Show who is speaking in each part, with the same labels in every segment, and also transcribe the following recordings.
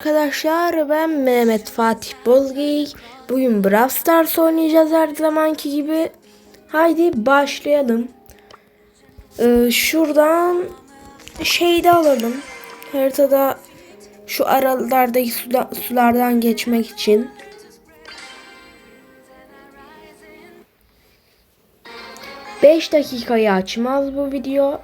Speaker 1: Arkadaşlar ben Mehmet Fatih Bozgeyik. Bugün Brawl Stars oynayacağız her zamanki gibi. Haydi başlayalım. Ee, şuradan şey de alalım. Haritada şu aralardaki suda, sulardan geçmek için. Beş dakikayı açmaz bu video.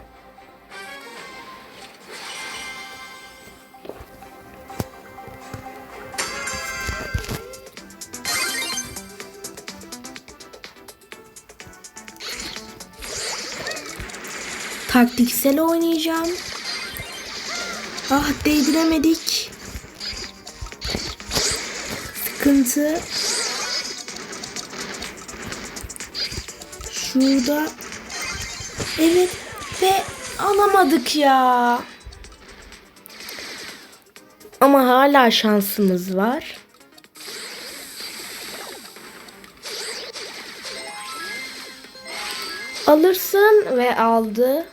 Speaker 1: Taktiksel oynayacağım. Ah değdiremedik. Sıkıntı. Şurada. Evet ve alamadık ya. Ama hala şansımız var. Alırsın ve aldı.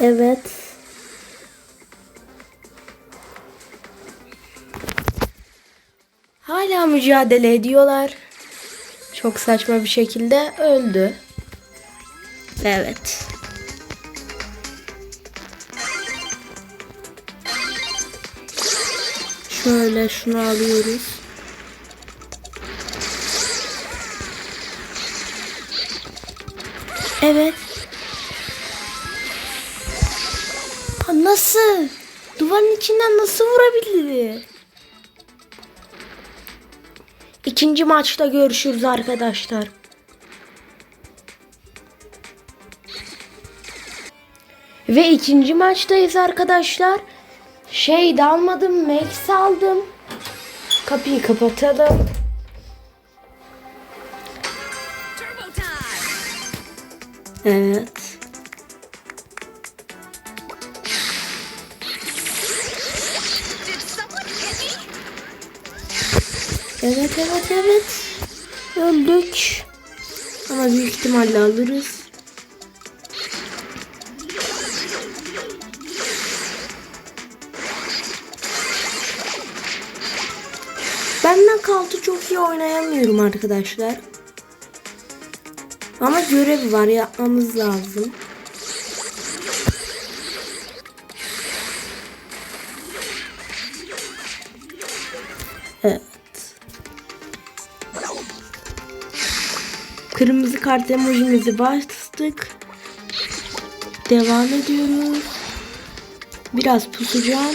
Speaker 1: Evet. Hala mücadele ediyorlar. Çok saçma bir şekilde öldü. Evet. Şöyle şunu alıyoruz. Evet. Nasıl? Duvarın içinden nasıl vurabilir? İkinci maçta görüşürüz arkadaşlar. Ve ikinci maçtayız arkadaşlar. Şey de almadım, Max aldım. Kapıyı kapatalım. Evet. Evet evet evet. Öldük. Ama büyük ihtimalle alırız. Benden kaldı çok iyi oynayamıyorum arkadaşlar. Ama görev var yapmamız lazım. Evet. Kırmızı kart emojimizi bastık. Devam ediyoruz. Biraz pusacağım.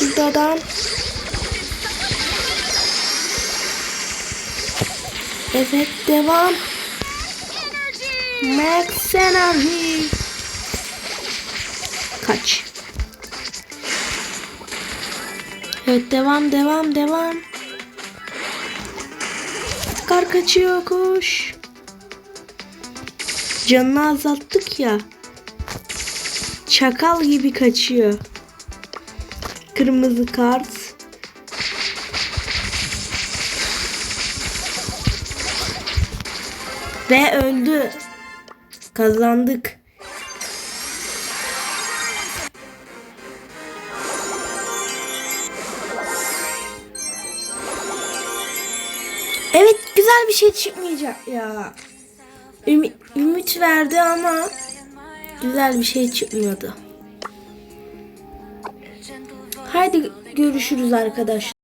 Speaker 1: Buradan. Evet devam. Max Energy. Kaç. Evet devam devam devam. Kar kaçıyor koş. Canını azalttık ya. Çakal gibi kaçıyor. Kırmızı kart. Ve öldü. Kazandık. Güzel bir şey çıkmayacak ya. Ümit, ümit verdi ama güzel bir şey çıkmıyordu. Haydi görüşürüz arkadaşlar.